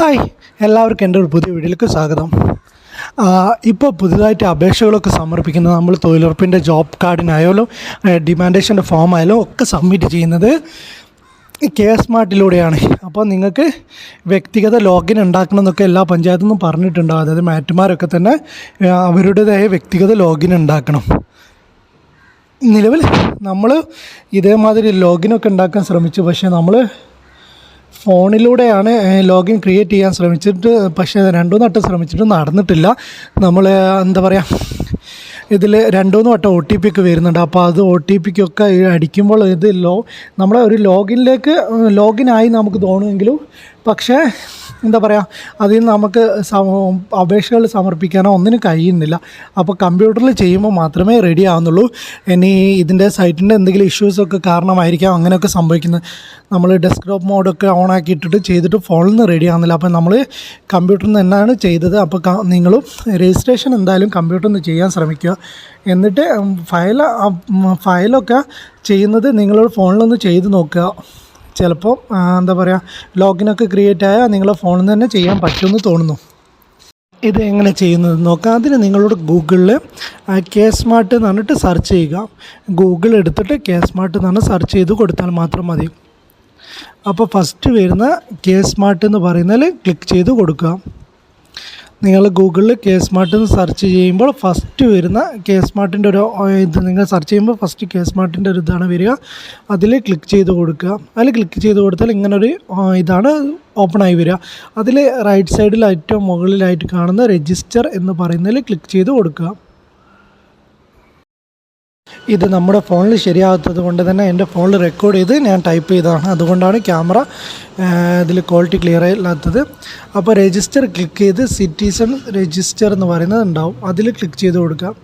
Hi എല്ലാവർക്കും എന്റെ ഒരു പുതിയ വീഡിയോയിലേക്ക് സ്വാഗതം. ഇപ്പോൾ പുതുതായിട്ട് അപേക്ഷകളൊക്കെ സമർപ്പിക്കുന്നത് നമ്മൾ തൊഴിലുറപ്പിന്റെ ജോബ് കാർഡിനായാലും ഡിമാൻഡേഷന്റെ ഫോം ആയാലും ഒക്കെ സബ്മിറ്റ് ചെയ്യുന്നത് കെ സ്മാർട്ടിലൂടെയാണ് അപ്പോൾ നിങ്ങൾക്ക് വ്യക്തിഗത ലോഗിൻ ഉണ്ടാക്കണം എന്നൊക്കെ എല്ലാ പഞ്ചായത്തു നിന്നും പറഞ്ഞിട്ടുണ്ടാവും അതായത് മാറ്റുമാരൊക്കെ തന്നെ അവരുടേതായ വ്യക്തിഗത ലോഗിൻ ഉണ്ടാക്കണം. നിലവിൽ നമ്മൾ ഇതേമാതിരി ലോഗിനൊക്കെ ഉണ്ടാക്കാൻ ശ്രമിച്ചു. പക്ഷേ നമ്മൾ ഫോണിലൂടെയാണ് ലോഗിൻ ക്രിയേറ്റ് ചെയ്യാൻ ശ്രമിച്ചിട്ട് പക്ഷേ രണ്ടു വട്ടം ശ്രമിച്ചിട്ട് നടന്നിട്ടില്ല. നമ്മൾ എന്താ പറയുക ഇതിൽ രണ്ടുമൂന്ന് വട്ടം ഒ ടി പി ഒക്കെ വരുന്നുണ്ട്. അപ്പോൾ അത് ഒ ടി പിക്കൊക്കെ അടിക്കുമ്പോൾ ഇത് ലോ നമ്മളെ ഒരു ലോഗിനിലേക്ക് ലോഗിൻ ആയി നമുക്ക് തോന്നുമെങ്കിലും പക്ഷേ എന്താ പറയുക അതിൽ നമുക്ക് അപേക്ഷകൾ സമർപ്പിക്കാനോ ഒന്നിനും കഴിയുന്നില്ല. അപ്പോൾ കമ്പ്യൂട്ടറിൽ ചെയ്യുമ്പോൾ മാത്രമേ റെഡി ആവുന്നുള്ളൂ. ഇനി ഇതിന്റെ സൈറ്റിന്റെ എന്തെങ്കിലും ഇഷ്യൂസൊക്കെ കാരണമായിരിക്കാം അങ്ങനെയൊക്കെ സംഭവിക്കുന്നത്. നമ്മൾ ഡെസ്ക്ടോപ്പ് മോഡൊക്കെ ഓൺ ആക്കിയിട്ടിട്ട് ചെയ്തിട്ട് ഫോണിൽ നിന്ന് റെഡി ആവുന്നില്ല. അപ്പോൾ നമ്മൾ കമ്പ്യൂട്ടറിൽ നിന്ന് തന്നെയാണ് ചെയ്തത്. അപ്പോൾ നിങ്ങളും രജിസ്ട്രേഷൻ എന്തായാലും കമ്പ്യൂട്ടറിൽ നിന്ന് ചെയ്യാൻ ശ്രമിക്കുക. എന്നിട്ട് ഫയൽ ഫയലൊക്കെ ചെയ്യുന്നത് നിങ്ങളൊരു ഫോണിലൊന്ന് ചെയ്ത് നോക്കുക. ചിലപ്പോൾ എന്താ പറയുക ലോഗിനൊക്കെ ക്രിയേറ്റ് ആയാൽ നിങ്ങളെ ഫോണിൽ നിന്ന് തന്നെ ചെയ്യാൻ പറ്റുമെന്ന് തോന്നുന്നു. ഇത് എങ്ങനെ ചെയ്യുന്നത് നോക്കാം. അതിന് നിങ്ങളോട് ഗൂഗിളിൽ കെ സ്മാർട്ട് എന്ന് പറഞ്ഞിട്ട് സെർച്ച് ചെയ്യുക. ഗൂഗിൾ എടുത്തിട്ട് കെ സ്മാർട്ട് പറഞ്ഞാൽ സെർച്ച് ചെയ്ത് കൊടുത്താൽ മാത്രം മതി. അപ്പോൾ ഫസ്റ്റ് വരുന്ന കെ സ്മാർട്ട് എന്ന് പറയുന്നതിൽ ക്ലിക്ക് ചെയ്ത് കൊടുക്കുക. നിങ്ങൾ ഗൂഗിളിൽ കെ സ്മാർട്ട് എന്ന് സെർച്ച് ചെയ്യുമ്പോൾ ഫസ്റ്റ് വരുന്ന കെ സ്മാർട്ടിന്റെ ഒരു ഇത് നിങ്ങൾ സെർച്ച് ചെയ്യുമ്പോൾ ഫസ്റ്റ് കെ സ്മാർട്ടിന്റെ ഒരു ഇതാണ് വരിക. അതിൽ ക്ലിക്ക് ചെയ്ത് കൊടുക്കുക. അതിൽ ക്ലിക്ക് ചെയ്ത് കൊടുത്താൽ ഇങ്ങനൊരു ഇതാണ് ഓപ്പൺ ആയി വരിക. അതിൽ റൈറ്റ് സൈഡിൽ ഏറ്റവും മുകളിലായിട്ട് കാണുന്ന രജിസ്റ്റർ എന്ന് പറയുന്നതിൽ ക്ലിക്ക് ചെയ്ത് കൊടുക്കുക. ഇത് നമ്മുടെ ഫോണിൽ ശരിയാകാത്തത് കൊണ്ട് തന്നെ എന്റെ ഫോണിൽ റെക്കോർഡ് ചെയ്ത് ഞാൻ ടൈപ്പ് ചെയ്തതാണ്. അതുകൊണ്ടാണ് ക്യാമറ ഇതിൽ ക്വാളിറ്റി ക്ലിയർ ഇല്ലാത്തത് അപ്പോൾ രജിസ്റ്റർ ക്ലിക്ക് ചെയ്ത് സിറ്റിസൺ രജിസ്റ്റർ എന്ന് പറയുന്നത് ഉണ്ടാവും. അതിൽ ക്ലിക്ക് ചെയ്ത് കൊടുക്കാം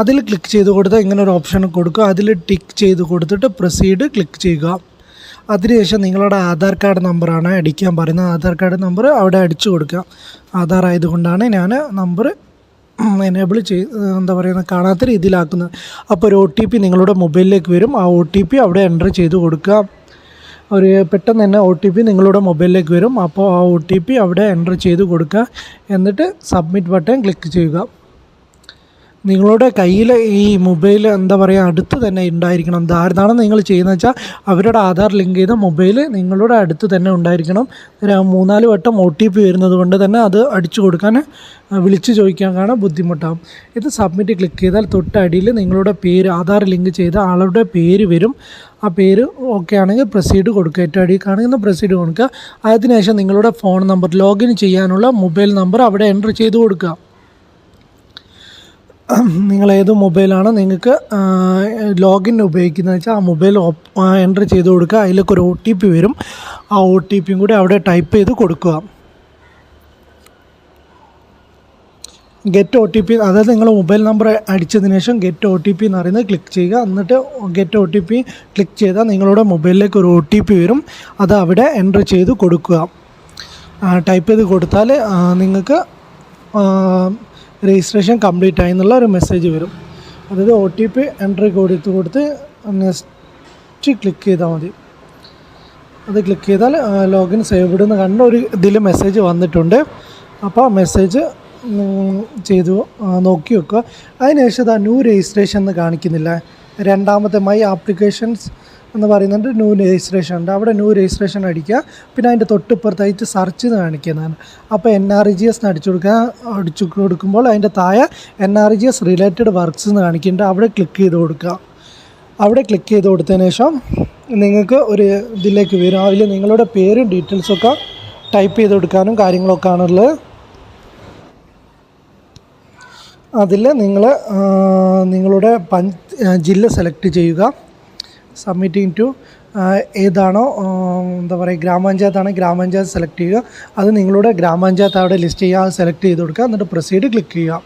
അതിൽ ക്ലിക്ക് ചെയ്ത് കൊടുത്താൽ ഇങ്ങനെ ഒരു ഓപ്ഷൻ കൊടുക്കുക. അതിൽ ടിക്ക് ചെയ്ത് കൊടുത്തിട്ട് പ്രൊസീഡ് ക്ലിക്ക് ചെയ്യുക. അതിനുശേഷം നിങ്ങളുടെ ആധാർ കാർഡ് നമ്പറാണ് അടിക്കാൻ പറയുന്നത്. ആധാർ കാർഡ് നമ്പർ അവിടെ അടിച്ചു കൊടുക്കുക. ആധാർ ആയതുകൊണ്ടാണ് ഞാൻ നമ്പർ എനേബിൾ ചെയ് എന്താ പറയുക കാണാത്ത രീതിയിലാക്കുന്നത്. അപ്പോൾ ഒരു ഒ ടി പി നിങ്ങളുടെ മൊബൈലിലേക്ക് വരും. ആ ഒ ടി പി അവിടെ എന്റർ ചെയ്ത് കൊടുക്കുക. ഒരു പെട്ടെന്ന് തന്നെ ഒ ടി പി നിങ്ങളുടെ മൊബൈലിലേക്ക് വരും. അപ്പോൾ ആ ഒ ടി പി അവിടെ എന്റർ ചെയ്ത് കൊടുക്കുക. എന്നിട്ട് സബ്മിറ്റ് ബട്ടൺ ക്ലിക്ക് ചെയ്യുക. നിങ്ങളുടെ കയ്യിൽ ഈ മൊബൈൽ എന്താ പറയുക അടുത്ത് തന്നെ ഉണ്ടായിരിക്കണം. ധാരണ നിങ്ങൾ ചെയ്യുന്നത് വെച്ചാൽ അവരുടെ ആധാർ ലിങ്ക് ചെയ്ത മൊബൈൽ നിങ്ങളുടെ അടുത്ത് തന്നെ ഉണ്ടായിരിക്കണം. ഒരു മൂന്നാൽ വട്ടം ഒ ടി പി വരുന്നത് കൊണ്ട് തന്നെ അത് അടിച്ചു കൊടുക്കാൻ വിളിച്ചു ചോദിക്കാൻ കാണാൻ ബുദ്ധിമുട്ടാകും ഇത് സബ്മിറ്റ് ക്ലിക്ക് ചെയ്താൽ തൊട്ടടിയിൽ നിങ്ങളുടെ പേര് ആധാർ ലിങ്ക് ചെയ്ത ആളുടെ പേര് വരും. ആ പേര് ഓക്കെ ആണെങ്കിൽ പ്രൊസീഡ് കൊടുക്കുക. ഏറ്റവും അടിയിൽ പ്രൊസീഡ് കൊടുക്കുക. അതിനുശേഷം നിങ്ങളുടെ ഫോൺ നമ്പർ ലോഗിൻ ചെയ്യാനുള്ള മൊബൈൽ നമ്പർ അവിടെ എന്റർ ചെയ്ത് കൊടുക്കുക. നിങ്ങൾ ഏത് മൊബൈലാണ് നിങ്ങൾക്ക് ലോഗിൻ ഉപയോഗിക്കുന്നത് വെച്ചാൽ ആ മൊബൈൽ എന്റർ ചെയ്ത് കൊടുക്കുക. അതിലേക്ക് ഒരു ഒ ടി പി വരും. ആ ഒ ടി പിയും കൂടി അവിടെ ടൈപ്പ് ചെയ്ത് കൊടുക്കുക. ഗെറ്റ് ഒ ടി പി അതായത് നിങ്ങൾ മൊബൈൽ നമ്പർ അടിച്ചതിന് ശേഷം ഗെറ്റ് ഒ ടി പി എന്ന് പറയുന്നത് ക്ലിക്ക് ചെയ്യുക. എന്നിട്ട് get O T P click ചെയ്താൽ നിങ്ങളുടെ മൊബൈലിലേക്ക് ഒരു ഒ ടി പി വരും. അത് അവിടെ എന്റർ ചെയ്ത് കൊടുക്കുക. ടൈപ്പ് ചെയ്ത് കൊടുത്താൽ നിങ്ങൾക്ക് രജിസ്ട്രേഷൻ കംപ്ലീറ്റ് ആയി എന്നുള്ള ഒരു മെസ്സേജ് വരും. അതായത് ഒ ടി പി എൻട്രി കൊടുത്ത് കൊടുത്ത് നെക്സ്റ്റ് ക്ലിക്ക് ചെയ്താൽ മതി. അത് ക്ലിക്ക് ചെയ്താൽ ലോഗിൻ സേവ്ഡ് എന്ന് കണ്ട ഒരു ഇതിൽ മെസ്സേജ് വന്നിട്ടുണ്ട്. അപ്പോൾ മെസ്സേജ് ചെയ്തു നോക്കി വെക്കുക. അതിനുശേഷം അത് ന്യൂ രജിസ്ട്രേഷൻ എന്ന് കാണിക്കുന്നില്ല. രണ്ടാമത്തെ മൈ ആപ്ലിക്കേഷൻസ് എന്ന് പറയുന്നുണ്ട്. ന്യൂ രജിസ്ട്രേഷൻ ഉണ്ട്. അവിടെ ന്യൂ രജിസ്ട്രേഷൻ അടിക്കുക. പിന്നെ അതിന്റെ തൊട്ടിപ്പുറത്തായിട്ട് സെർച്ച് കാണിക്കുന്നതാണ്. അപ്പോൾ എൻ ആർ ജി എസ് അടിച്ചു കൊടുക്കുക. അടിച്ചു കൊടുക്കുമ്പോൾ അതിന്റെ താഴെ N R G S related works എന്ന് കാണിക്കുന്നുണ്ട്. അവിടെ ക്ലിക്ക് ചെയ്ത് കൊടുക്കുക. അവിടെ ക്ലിക്ക് ചെയ്ത് കൊടുത്തതിന് ശേഷം നിങ്ങൾക്ക് ഒരു ഇതിലേക്ക് വരും. അതിൽ നിങ്ങളുടെ പേരും ഡീറ്റെയിൽസൊക്കെ ടൈപ്പ് ചെയ്ത് കൊടുക്കാനും കാര്യങ്ങളൊക്കെ ആണുള്ളത് അതിൽ നിങ്ങൾ നിങ്ങളുടെ പഞ്ച് ജില്ല സെലക്ട് ചെയ്യുക. സബ്മിറ്റിംഗ് ടു ഏതാണോ എന്താ പറയുക ഗ്രാമപഞ്ചായത്താണ് ഗ്രാമപഞ്ചായത്ത് സെലക്ട് ചെയ്യുക. അത് നിങ്ങളുടെ ഗ്രാമപഞ്ചായത്ത് അവിടെ ലിസ്റ്റ് ചെയ്യുക അത് സെലക്ട് ചെയ്ത് കൊടുക്കുക എന്നിട്ട് പ്രൊസീഡ് ക്ലിക്ക് ചെയ്യുക.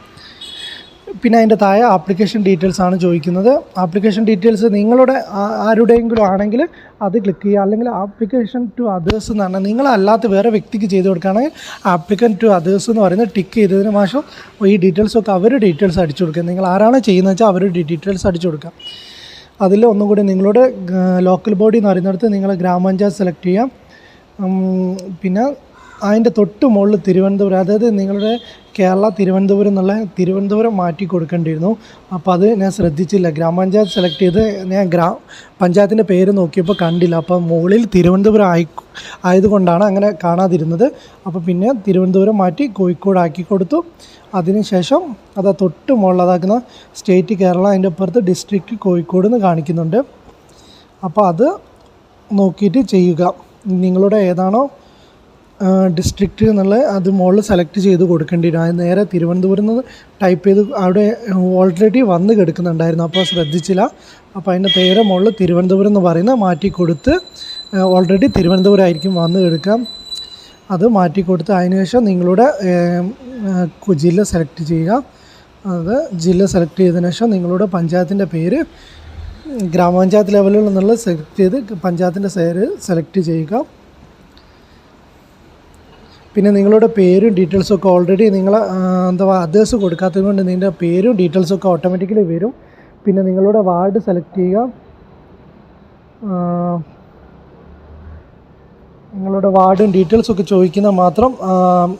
പിന്നെ അതിന്റെ താഴെ ആപ്ലിക്കേഷൻ ഡീറ്റെയിൽസ് ആണ് ചോദിക്കുന്നത്. ആപ്ലിക്കേഷൻ ഡീറ്റെയിൽസ് നിങ്ങളുടെ ആരുടെയെങ്കിലും ആണെങ്കിൽ അത് ക്ലിക്ക് ചെയ്യുക. അല്ലെങ്കിൽ ആപ്ലിക്കേഷൻ ടു അതേഴ്സ് എന്ന് പറഞ്ഞാൽ നിങ്ങളല്ലാത്ത വേറെ വ്യക്തിക്ക് ചെയ്ത് കൊടുക്കുകയാണെങ്കിൽ ആപ്ലിക്കൻ ടു അതേഴ്സ് എന്ന് പറയുന്നത് ടിക്ക് ചെയ്തതിന് ശേഷം ഈ ഡീറ്റെയിൽസൊക്കെ അവരുടെ ഡീറ്റെയിൽസ് അടിച്ചു കൊടുക്കുക. നിങ്ങൾ ആരാണ് ചെയ്യുന്നത് വെച്ചാൽ അവരുടെ ഡീറ്റെയിൽസ് അടിച്ചു കൊടുക്കുക. അതിൽ ഒന്നും കൂടി നിങ്ങളുടെ ലോക്കൽ ബോഡി എന്ന് പറയുന്നിടത്ത് നിങ്ങൾ ഗ്രാമപഞ്ചായത്ത് സെലക്ട് ചെയ്യാം. പിന്നെ അതിന്റെ തൊട്ട് മുകളിൽ തിരുവനന്തപുരം അതായത് നിങ്ങളുടെ കേരള തിരുവനന്തപുരം എന്നുള്ള തിരുവനന്തപുരം മാറ്റി കൊടുക്കേണ്ടിയിരുന്നു. അപ്പോൾ അത് ഞാൻ ശ്രദ്ധിച്ചില്ല. ഗ്രാമപഞ്ചായത്ത് സെലക്ട് ചെയ്ത് ഞാൻ ഗ്രാ പഞ്ചായത്തിന്റെ പേര് നോക്കിയപ്പോൾ കണ്ടില്ല. അപ്പോൾ മുകളിൽ തിരുവനന്തപുരം ആയി ആയതുകൊണ്ടാണ് അങ്ങനെ കാണാതിരുന്നത്. അപ്പോൾ പിന്നെ തിരുവനന്തപുരം മാറ്റി കോഴിക്കോട് ആക്കി കൊടുത്തു. അതിനുശേഷം അത് തൊട്ട് മുകളിലതാക്കുന്ന സ്റ്റേറ്റ് കേരള അതിന്റെ അപ്പുറത്ത് ഡിസ്ട്രിക്റ്റ് കോഴിക്കോട് എന്ന് കാണിക്കുന്നുണ്ട്. അപ്പോൾ അത് നോക്കിയിട്ട് ചെയ്യുക. നിങ്ങളുടെ ഏതാണോ ഡിസ്ട്രിക്റ്റ് എന്നുള്ളത് അത് മുകളിൽ സെലക്ട് ചെയ്ത് കൊടുക്കേണ്ടി വരും. അത് നേരെ തിരുവനന്തപുരം നിന്ന് ടൈപ്പ് ചെയ്ത് അവിടെ ഓൾറെഡി വന്ന് കിടക്കുന്നുണ്ടായിരുന്നു. അപ്പോൾ ശ്രദ്ധിച്ചില്ല. അപ്പോൾ അതിന്റെ പേര് മുകളിൽ തിരുവനന്തപുരം എന്ന് പറയുന്ന മാറ്റി കൊടുത്ത് ഓൾറെഡി തിരുവനന്തപുരം ആയിരിക്കും വന്ന് കിടക്കാം അത് മാറ്റി കൊടുത്ത് അതിനുശേഷം നിങ്ങളുടെ ജില്ല സെലക്ട് ചെയ്യുക. അത് ജില്ല സെലക്ട് ചെയ്തതിനു ശേഷം നിങ്ങളുടെ പഞ്ചായത്തിന്റെ പേര് ഗ്രാമപഞ്ചായത്ത് ലെവലിൽ നിന്നുള്ള സെലക്ട് ചെയ്ത് പഞ്ചായത്തിന്റെ പേര് സെലക്ട് ചെയ്യുക. പിന്നെ നിങ്ങളുടെ പേരും ഡീറ്റെയിൽസും ഒക്കെ ഓൾറെഡി നിങ്ങൾ എന്താ അഡ്രസ്സ് കൊടുക്കാത്തത് കൊണ്ട് നിങ്ങളുടെ പേരും ഡീറ്റെയിൽസും ഒക്കെ ഓട്ടോമാറ്റിക്കലി വരും. പിന്നെ നിങ്ങളുടെ വാർഡ് സെലക്ട് ചെയ്യുക. നിങ്ങളുടെ വാർഡും ഡീറ്റെയിൽസും ഒക്കെ ചോദിക്കുന്ന മാത്രം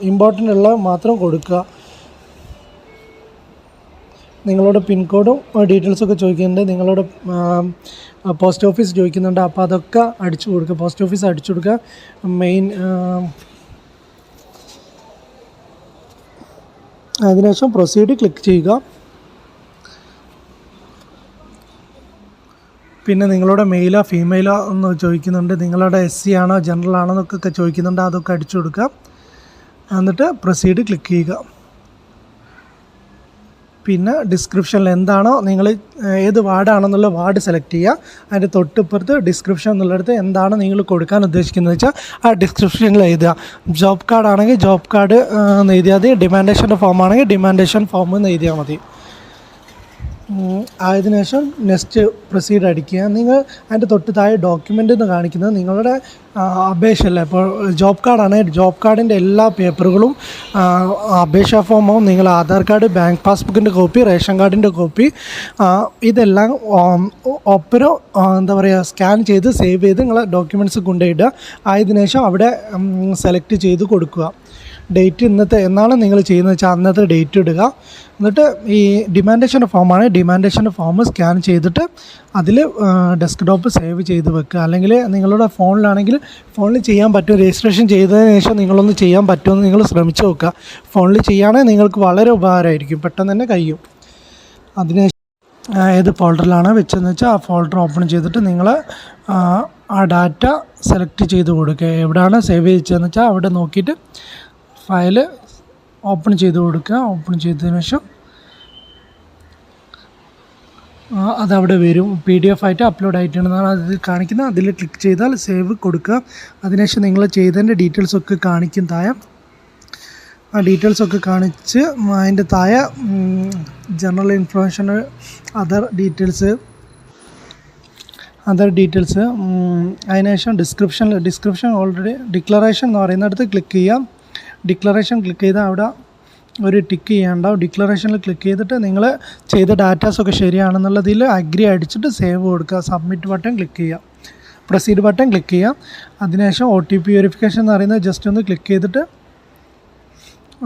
ഇമ്പോർട്ടന്റ് ഉള്ള മാത്രം കൊടുക്കുക. നിങ്ങളുടെ പിൻകോഡും ഡീറ്റെയിൽസൊക്കെ ചോദിക്കുന്നുണ്ട്. നിങ്ങളുടെ പോസ്റ്റ് ഓഫീസ് ചോദിക്കുന്നുണ്ട്. അപ്പോൾ അതൊക്കെ അടിച്ചു കൊടുക്കുക. പോസ്റ്റ് ഓഫീസ് അടിച്ചു കൊടുക്കുക. മെയിൻ അതിനുശേഷം പ്രൊസീഡ് ക്ലിക്ക് ചെയ്യുക. പിന്നെ നിങ്ങളുടെ മെയിലോ ഫീമെയിലോ എന്ന് ചോദിക്കുന്നുണ്ട്. നിങ്ങളുടെ എസ് സി ആണോ ജനറൽ ആണോ എന്നൊക്കെ ചോദിക്കുന്നുണ്ട്. അതൊക്കെ അടിച്ചു കൊടുക്കുക. എന്നിട്ട് പ്രൊസീഡ് ക്ലിക്ക് ചെയ്യുക. പിന്നെ ഡിസ്ക്രിപ്ഷനിൽ എന്താണോ നിങ്ങൾ ഏത് വാർഡാണെന്നുള്ള വാർഡ് സെലക്ട് ചെയ്യുക. അതിന്റെ തൊട്ടിപ്പുറത്ത് ഡിസ്ക്രിപ്ഷൻ എന്നുള്ളിടത്ത് എന്താണ് നിങ്ങൾ കൊടുക്കാൻ ഉദ്ദേശിക്കുന്നത് വെച്ചാൽ ആ ഡിസ്ക്രിപ്ഷനിൽ എഴുതുക. ജോബ് കാർഡ് ആണെങ്കിൽ ജോബ് കാർഡ് എഴുതിയാൽ മതി. ഡിമാൻഡേഷന്റെ ഫോം ആണെങ്കിൽ ഡിമാൻഡേഷൻ ഫോം എന്ന് എഴുതിയാൽ മതി. ആയതിനു ശേഷം നെക്സ്റ്റ് പ്രൊസീഡ് അടിക്കുക. നിങ്ങൾ അതിന്റെ തൊട്ട് താഴെ ഡോക്യുമെന്റ് എന്ന് കാണിക്കുന്നത് നിങ്ങളുടെ അപേക്ഷ അപേക്ഷയല്ല? ഇപ്പോൾ ജോബ് കാർഡാണ് ജോബ് കാർഡിന്റെ എല്ലാ പേപ്പറുകളും അപേക്ഷാ ഫോമും നിങ്ങൾ ആധാർ കാർഡ് ബാങ്ക് പാസ്ബുക്കിന്റെ കോപ്പി റേഷൻ കാർഡിന്റെ കോപ്പി ഇതെല്ലാം ഒപ്പരം എന്താ പറയുക സ്കാൻ ചെയ്ത് സേവ് ചെയ്ത് നിങ്ങളെ ഡോക്യുമെന്റ്സ് കൊണ്ടുപോയിടുക. ആയതിനു ശേഷം അവിടെ സെലക്ട് ചെയ്ത് കൊടുക്കുക. ഡേറ്റ് ഇന്നത്തെ എന്നാണ് നിങ്ങൾ ചെയ്യുന്നത് വെച്ചാൽ അന്നത്തെ ഡേറ്റ് ഇടുക. എന്നിട്ട് ഈ ഡിമാൻഡേഷന്റെ ഫോമാണ് ഡിമാൻഡേഷന്റെ ഫോം സ്കാൻ ചെയ്തിട്ട് അതിൽ ഡെസ്ക്ടോപ്പ് സേവ് ചെയ്ത് വെക്കുക. അല്ലെങ്കിൽ നിങ്ങളുടെ ഫോണിലാണെങ്കിൽ ഫോണിൽ ചെയ്യാൻ പറ്റും. രജിസ്ട്രേഷൻ ചെയ്തതിന് ശേഷം നിങ്ങളൊന്ന് ചെയ്യാൻ പറ്റുമെന്ന് നിങ്ങൾ ശ്രമിച്ച് നോക്കുക. ഫോണിൽ ചെയ്യുകയാണെങ്കിൽ നിങ്ങൾക്ക് വളരെ ഉപകാരമായിരിക്കും. പെട്ടെന്ന് തന്നെ കഴിയും. അതിന് ഏത് ഫോൾഡറിലാണ് വെച്ചതെന്ന് വെച്ചാൽ ആ ഫോൾഡർ ഓപ്പൺ ചെയ്തിട്ട് നിങ്ങൾ ആ ഡാറ്റ സെലക്ട് ചെയ്ത് കൊടുക്കുക. എവിടെയാണ് സേവ് ചെയ്തതെന്ന് വെച്ചാൽ അവിടെ നോക്കിയിട്ട് ഫയൽ ഓപ്പൺ ചെയ്ത് കൊടുക്കുക. ഓപ്പൺ ചെയ്തതിന് ശേഷം അതവിടെ വരും. പി ഡി എഫ് ആയിട്ട് അപ്ലോഡ് ആയിട്ടുണ്ടെന്നാണ് അതിൽ കാണിക്കുന്നത്. അതിൽ ക്ലിക്ക് ചെയ്താൽ സേവ് കൊടുക്കുക. അതിനുശേഷം നിങ്ങൾ ചെയ്തതിന്റെ ഡീറ്റെയിൽസ് ഒക്കെ കാണിക്കും താഴെ. ആ ഡീറ്റെയിൽസ് ഒക്കെ കാണിച്ച് അതിന്റെ താഴെ general information other details other details അതിനുശേഷം ഡിസ്ക്രിപ്ഷൻ ഡിസ്ക്രിപ്ഷൻ ഓൾറെഡി ഡിക്ലറേഷൻ എന്ന് പറയുന്നിടത്ത് ക്ലിക്ക് ചെയ്യാം. ഡിക്ലറേഷൻ ക്ലിക്ക് ചെയ്താൽ അവിടെ ഒരു ടിക്ക് ചെയ്യാണ്ടാവും ഡിക്ലറേഷനിൽ ക്ലിക്ക് ചെയ്തിട്ട് നിങ്ങൾ ചെയ്ത ഡാറ്റാസൊക്കെ ശരിയാണെന്നുള്ളതിൽ അഗ്രി അടിച്ചിട്ട് സേവ് കൊടുക്കുക. സബ്മിറ്റ് ബട്ടൺ ക്ലിക്ക് ചെയ്യുക. പ്രൊസീഡ് ബട്ടൺ ക്ലിക്ക് ചെയ്യാം അതിനുശേഷം ഒ ടി പി വെരിഫിക്കേഷൻ എന്ന് പറയുന്നത് ജസ്റ്റ് ഒന്ന് ക്ലിക്ക് ചെയ്തിട്ട്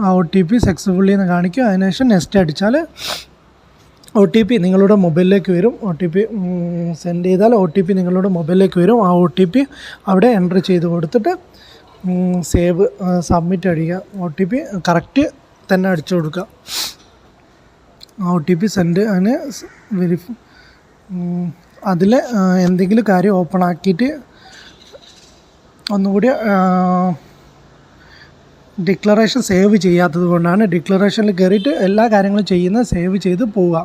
ആ ഒ ടി പി സക്സസ്ഫുള്ളി എന്ന് കാണിക്കും അതിനുശേഷം നെക്സ്റ്റ് അടിച്ചാൽ ഒ ടി പി നിങ്ങളുടെ മൊബൈലിലേക്ക് വരും. ഒ ടി പി സെൻഡ് ചെയ്താൽ ഒ ടി പി നിങ്ങളുടെ മൊബൈലിലേക്ക് വരും. ആ ഒ ടി പി അവിടെ എന്റർ ചെയ്ത് കൊടുത്തിട്ട് സേവ് സബ്മിറ്റ് അടിക്കുക. ഒ ടി പി കറക്റ്റ് തന്നെ അടിച്ചു കൊടുക്കുക. ഒ ടി പി സെൻഡ് അതിന് വെരിഫൈ അതിൽ എന്തെങ്കിലും കാര്യം ഓപ്പൺ ആക്കിയിട്ട് ഒന്നുകൂടി ഡിക്ലറേഷൻ സേവ് ചെയ്യാത്തത് കൊണ്ടാണ് ഡിക്ലറേഷനിൽ കയറിയിട്ട് എല്ലാ കാര്യങ്ങളും ചെയ്യുന്ന സേവ് ചെയ്ത് പോവുക.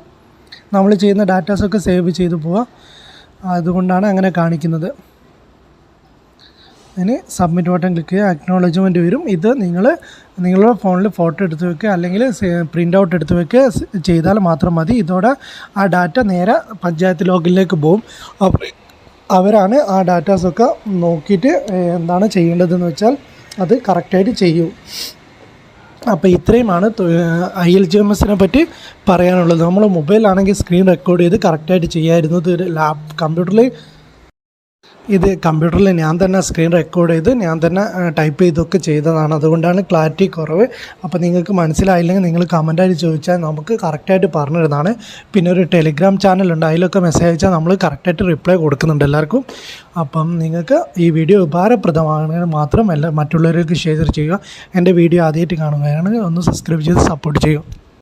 നമ്മൾ ചെയ്യുന്ന ഡാറ്റാസൊക്കെ സേവ് ചെയ്ത് പോവുക. അതുകൊണ്ടാണ് അങ്ങനെ കാണിക്കുന്നത്. അതിന് സബ്മിറ്റ് ബട്ടൺ ക്ലിക്ക് ചെയ്യുക. അക്നോളജ്മെന്റ് വരും. ഇത് നിങ്ങൾ നിങ്ങളുടെ ഫോണിൽ ഫോട്ടോ എടുത്ത് വെക്കുക. അല്ലെങ്കിൽ പ്രിന്റ് ഔട്ട് എടുത്ത് വെക്കുക. ചെയ്താൽ മാത്രം മതി. ഇതോടെ ആ ഡാറ്റ നേരെ പഞ്ചായത്ത് ലോഗിലേക്ക് പോകും. അവരാണ് ആ ഡാറ്റാസൊക്കെ നോക്കിയിട്ട് എന്താണ് ചെയ്യേണ്ടതെന്ന് വെച്ചാൽ അത് കറക്റ്റായിട്ട് ചെയ്യൂ. അപ്പോൾ ഇത്രയുമാണ് ഐ എൽ ജി എം എസിനെ പറ്റി പറയാനുള്ളത്. നമ്മൾ മൊബൈലാണെങ്കിൽ സ്ക്രീൻ റെക്കോർഡ് ചെയ്ത് കറക്റ്റായിട്ട് ചെയ്യാമായിരുന്നു ഇത് ഒരു ലാപ് കമ്പ്യൂട്ടറിൽ ഇത് കമ്പ്യൂട്ടറിൽ ഞാൻ തന്നെ സ്ക്രീൻ റെക്കോർഡ് ചെയ്ത് ഞാൻ തന്നെ ടൈപ്പ് ചെയ്തൊക്കെ ചെയ്തതാണ്. അതുകൊണ്ടാണ് ക്ലാരിറ്റി കുറവ്. അപ്പോൾ നിങ്ങൾക്ക് മനസ്സിലായില്ലെങ്കിൽ നിങ്ങൾ കമന്റായിട്ട് ചോദിച്ചാൽ നമുക്ക് കറക്റ്റായിട്ട് പറഞ്ഞു തരുന്നതാണ്. പിന്നെ ഒരു ടെലിഗ്രാം ചാനലുണ്ട് അതിലൊക്കെ മെസ്സേജ് അയച്ചാൽ നമ്മൾ കറക്റ്റായിട്ട് റിപ്ലൈ കൊടുക്കുന്നുണ്ട് എല്ലാവർക്കും. അപ്പം നിങ്ങൾക്ക് ഈ വീഡിയോ ഉപകാരപ്രദമാണെങ്കിൽ മാത്രം എല്ലാ മറ്റുള്ളവർക്ക് ഷെയർ ചെയ്യുക. എന്റെ വീഡിയോ ആദ്യമായിട്ട് കാണുകയാണെങ്കിൽ ഒന്ന് സബ്സ്ക്രൈബ് ചെയ്ത് സപ്പോർട്ട് ചെയ്യുക.